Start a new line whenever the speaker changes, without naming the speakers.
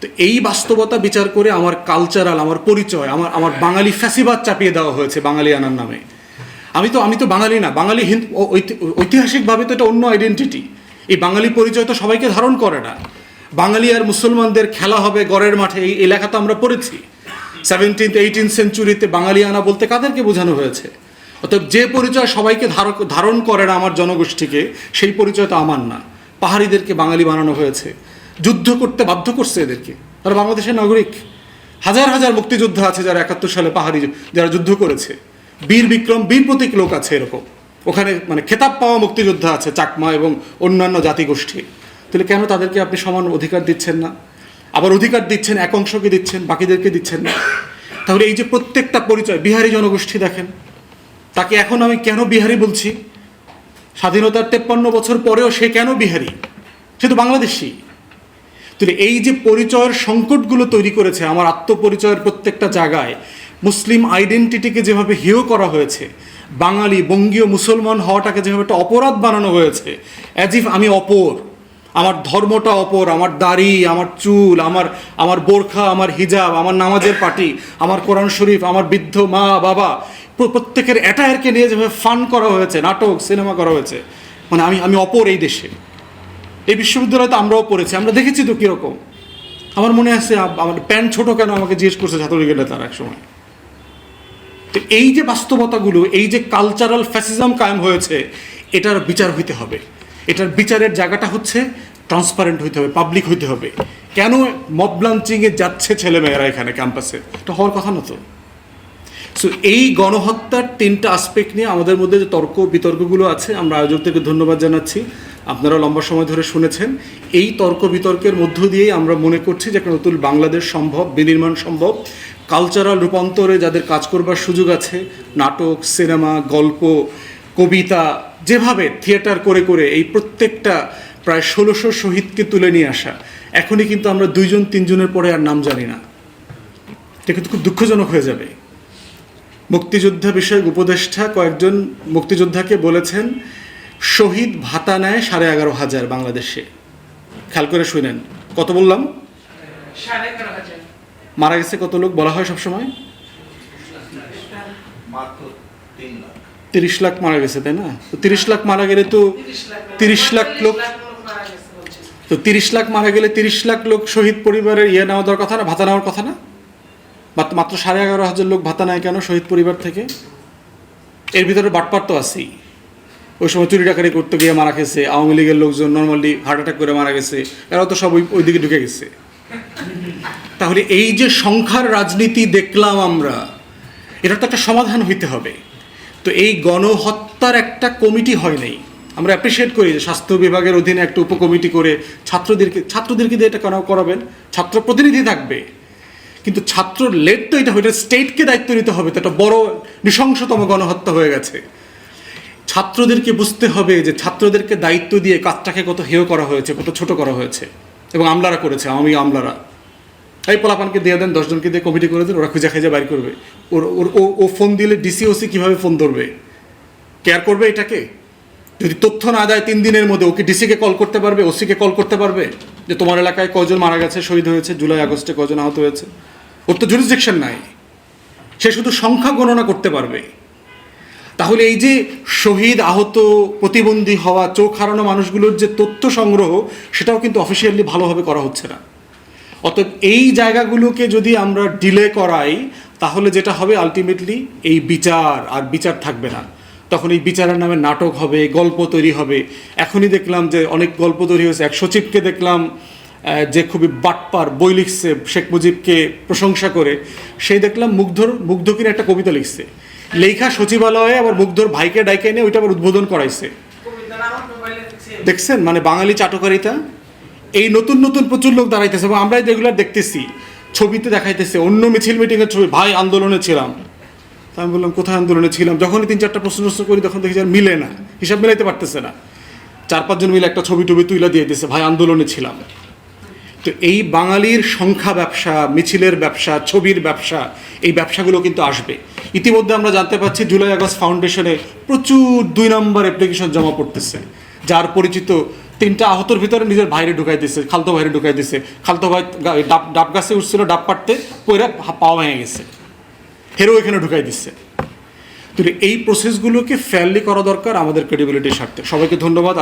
তো এই বাস্তবতা বিচার করে আমার কালচারাল আমার পরিচয়, আমার আমার বাঙালি ফ্যাসিবাদ চাপিয়ে দেওয়া হয়েছে বাঙালি আনার নামে। আমি তো আমি তো বাঙালি না, বাঙালি হিন্দু ঐতিহাসিকভাবে তো এটা অন্য আইডেন্টিটি এই বাঙালি পরিচয় তো সবাইকে ধারণ করে না। বাঙালি আর মুসলমানদের খেলা হবে গড়ের মাঠে, এই লেখা তো আমরা পড়েছি। সেভেন্টিন্থ এইটিন সেঞ্চুরিতে বাঙালি আনা বলতে কাদেরকে বোঝানো হয়েছে? অতএব যে পরিচয় সবাইকে ধারণ করে না আমার জনগোষ্ঠীকে, সেই পরিচয় তো আমার না। পাহাড়িদেরকে বাঙালি বানানো হয়েছে। যুদ্ধ করতে বাধ্য করছে এদেরকে। তারা বাংলাদেশের নাগরিক। হাজার হাজার মুক্তিযোদ্ধা আছে যারা একাত্তর সালে পাহাড়ি যারা যুদ্ধ করেছে। বীর বিক্রম বীর প্রতীক লোক আছে এরকম। ওখানে মানে খেতাব পাওয়া মুক্তিযোদ্ধা আছে চাকমা এবং অন্যান্য জাতিগোষ্ঠী। তাহলে কেন তাদেরকে আপনি সমান অধিকার দিচ্ছেন না? আবার অধিকার দিচ্ছেন, এক অংশকে দিচ্ছেন, বাকিদেরকে দিচ্ছেন না? তাহলে এই যে প্রত্যেকটা পরিচয়, বিহারি জনগোষ্ঠী দেখেন। তাকে এখন আমি কেন বিহারি বলছি? স্বাধীনতার তেপ্পান্ন বছর পরেও সে কেন বিহারি? সে তো বাংলাদেশি। তাহলে এই যে পরিচয়ের সংকটগুলো তৈরি করেছে, আমার আত্মপরিচয়ের প্রত্যেকটা জায়গায়, মুসলিম আইডেন্টিটিকে যেভাবে হেয় করা হয়েছে, বাঙালি, বঙ্গীয়, মুসলমান হওয়াটাকে যেভাবে একটা অপরাধ বানানো হয়েছে অ্যাজ ইফ আমি অপর, আমার ধর্মটা অপর, আমার দাড়ি, আমার চুল, আমার আমার বোরখা, আমার হিজাব, আমার নামাজের পার্টি আমার কোরআন শরীফ, আমার বৃদ্ধ মা, বাবা প্রত্যেকের অ্যাটায়ারকে নিয়ে যেভাবে ফান করা হয়েছে, নাটক সিনেমা করা হয়েছে মানে আমি আমি অপর এই দেশে। এই বিশ্ববিদ্যালয়ে তো আমরাও পড়েছি। আমরা দেখেছি তো কীরকম। আমার মনে আছে আমার প্যান্ট ছোট কেন আমাকে জিজ্ঞেস করছে ছাত্রলীগের তার এক সময়। তো এই যে বাস্তবতাগুলো, এই যে কালচারাল ফ্যাসিজম কায়েম হয়েছে, এটার বিচার হইতে হবে। এটার বিচারের জায়গাটা হচ্ছে ট্রান্সপারেন্ট হইতে হবে পাবলিক হইতে হবে। কেন মব লাঞ্চিংয়ে যাচ্ছে ছেলেমেয়েরা এখানে ক্যাম্পাসে এটা হওয়ার কথা না তো। সো এই গণহত্যার তিনটা আসপেক্ট নিয়ে আমাদের মধ্যে যে তর্ক বিতর্কগুলো আছে, আমরা আয়োজকদেরকে ধন্যবাদ জানাচ্ছি। আপনারা লম্বা সময় ধরে শুনেছেন, এই তর্ক বিতর্কের মধ্য দিয়েই আমরা মনে করছি যে একটা নতুন বাংলাদেশ সম্ভব, বিনির্মাণ সম্ভব। কালচারাল রূপান্তরে যাদের কাজ করবার সুযোগ আছে, নাটক, সিনেমা, গল্প, কবিতা, যেভাবে থিয়েটার করে করে এই প্রত্যেকটা প্রায় ষোলোশো শহীদকে তুলে নিয়ে আসা, এখনই কিন্তু আমরা দুইজন, তিনজনের পরে আর নাম জানি না। এটা কিন্তু খুব দুঃখজনক হয়ে যাবে। মুক্তিযোদ্ধা বিষয়ক উপদেষ্টা কয়েকজন মুক্তিযোদ্ধাকে বলেছেন শহীদ ভাতা নেয় সাড়ে এগারো হাজার বাংলাদেশে। খেয়াল করে শুনেন কত বললাম? মারা গেছে কত লোক বলা হয় সবসময়? তিরিশ লাখ মারা গেছে তাই না? তো তিরিশ লাখ মারা গেলে তো
তিরিশ লাখ
লোক-
মারা গেছে বলছে।
তো তিরিশ লাখ মারা গেলে তিরিশ লাখ লোক শহীদ পরিবারের ইয়ে নেওয়া দেওয়ার কথা না ভাতা নেওয়ার কথা না? মাত্র- মাত্র সাড়ে এগারো হাজার লোক ভাতা নেয় কেন শহীদ পরিবার থেকে? এর ভিতরে বাটপার তো আছেই। ওই সময় চুরি ডাকারি করতে গিয়ে মারা গেছে, আওয়ামী লীগের লোকজন নর্মালি হার্ট অ্যাটাক করে মারা গেছে, এরাও তো সব ওই দিকে ঢুকে গেছে। তাহলে এই যে সংখ্যার রাজনীতি দেখলাম আমরা, এটার তো একটা সমাধান হইতে হবে। তো এই গণহত্যার একটা কমিটি হয় নাই। আমরা অ্যাপ্রিসিয়েট করি যে স্বাস্থ্য বিভাগের অধীনে একটা উপকমিটি করে ছাত্রদেরকে ছাত্রদেরকে দিয়ে এটা করাবেন, ছাত্র প্রতিনিধি থাকবে। কিন্তু ছাত্র লেট তো এটা এটা স্টেটকে দায়িত্ব নিতে হবে, তো একটা বড় নৃশংসতম গণহত্যা হয়ে গেছে। ছাত্রদেরকে বুঝতে হবে যে ছাত্রদেরকে দায়িত্ব দিয়ে কাজটাকে কত হেয় করা হয়েছে, কত ছোট করা হয়েছে এবং আমলারা করেছে আমি আমলারা। এই পোলাপানকে দিয়ে দেন দশজনকে দিয়ে কমিটি করে দেন, ওরা খুঁজে খুঁজে বাইর করবে। ওর ওর ও- ফোন দিলে ডিসি ওসি কীভাবে ফোন ধরবে? কেয়ার করবে এটাকে? যদি তথ্য না দেয় তিন দিনের মধ্যে ওকে ডিসিকে কল করতে পারবে ওসিকে কল করতে পারবে? যে তোমার এলাকায় কজন মারা গেছে, শহীদ হয়েছে, জুলাই, আগস্টে কজন আহত হয়েছে? ওর তো জুরিসডিকশন নাই। সে শুধু সংখ্যা গণনা করতে পারবে। তাহলে এই যে শহীদ আহত প্রতিবন্ধী হওয়া, চোখ হারানো মানুষগুলোর যে তথ্য সংগ্রহ, সেটাও কিন্তু অফিসিয়ালি ভালোভাবে করা হচ্ছে না। অতএব এই জায়গাগুলোকে যদি আমরা ডিলে করাই, তাহলে যেটা হবে আলটিমেটলি এই বিচার, আর বিচার থাকবে না। তখন এই বিচারের নামে নাটক হবে, গল্প তৈরি হবে। এখনই দেখলাম যে অনেক গল্প তৈরি হয়েছে। এক সচিবকে দেখলাম যে খুবই বাটপার, বই লিখছে শেখ মুজিবকে প্রশংসা করে। সেই দেখলাম মুগ্ধর, মুগ্ধ কিনে একটা কবিতা লিখছে। লেখা সচিবালয়ে আবার মুগ্ধর ভাইকে ডাইকে নিয়ে ওইটা আবার উদ্বোধন করাইছে। দেখছেন? মানে বাঙালি চাটকারিতা? এই নতুন নতুন প্রচুর লোক দাঁড়াইতেছে এবং আমরা রেগুলার দেখতেছি, ছবিতে দেখাইতেছে, অন্য মিছিল মিটিংয়ের ছবি, ভাই আন্দোলনে ছিলাম। তা আমি বললাম, কোথায় আন্দোলনে ছিলাম? যখনই তিন চারটা প্রশ্ন প্রশ্ন করি, তখন দেখি যে আর মিলে না, হিসাব মিলাইতে পারতেছে না। চার পাঁচজন মিলে একটা ছবি টবি তুলে দিয়ে দিয়েছে ভাই আন্দোলনে ছিলাম। তো এই বাঙালির সংখ্যা ব্যবসা, মিছিলের ব্যবসা, ছবির ব্যবসা, এই ব্যবসাগুলো কিন্তু আসবে। ইতিমধ্যে আমরা জানতে পারছি জুলাই আগস্ট ফাউন্ডেশনে প্রচুর দুই নম্বর অ্যাপ্লিকেশন জমা পড়তেছে, যার পরিচিত তিনটা আহতর ভিতরে নিজের ভাইরে ঢুকাই দিচ্ছে খালতো ভাইরে ঢুকাই দিচ্ছে খালতো ভাই ডাব ডাব গাছে উঠছিল, ডাব পাটতে পয়রা পাওয়া ভেঙে গেছে। হেরো এখানে ঢুকাই দিচ্ছে তো এই প্রসেসগুলোকে ফেয়ারলি করা দরকার আমাদের ক্রেডিবিলিটির স্বার্থে। সবাইকে ধন্যবাদ।